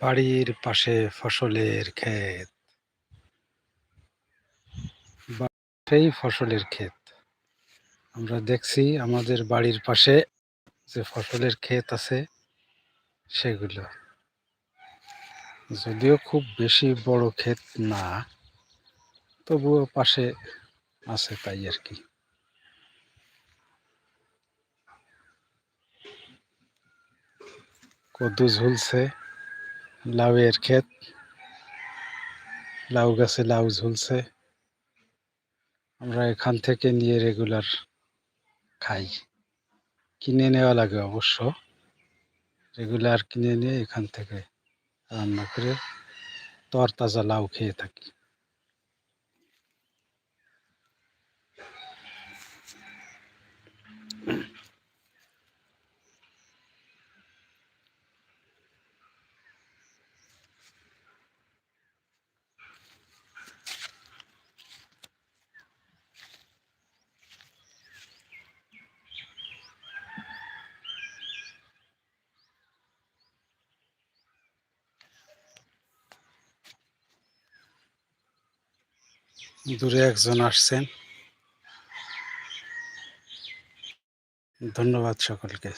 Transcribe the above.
বাড়ির পাশে ফসলের ক্ষেত। সেই ফসলের ক্ষেত। আমরা দেখছি আমাদের বাড়ির পাশে যে ফসলের ক্ষেত আছে, সেগুলো। যদিও খুব বেশি বড় ক্ষেত না, তবুও পাশে আছে তাই আর কি। কদু ঝুলছে। লাউয়ের ক্ষেত। লাউ গাছে লাউ ঝুলছে। আমরা এখান থেকে নিয়ে রেগুলার খাই। কিনে নেওয়া লাগে অবশ্য। রেগুলার কিনে নিয়ে এখান থেকে রান্না করে তরতাজা লাউ খেয়ে থাকি। দূরে একজন আসছেন। ধন্যবাদ সকলকে।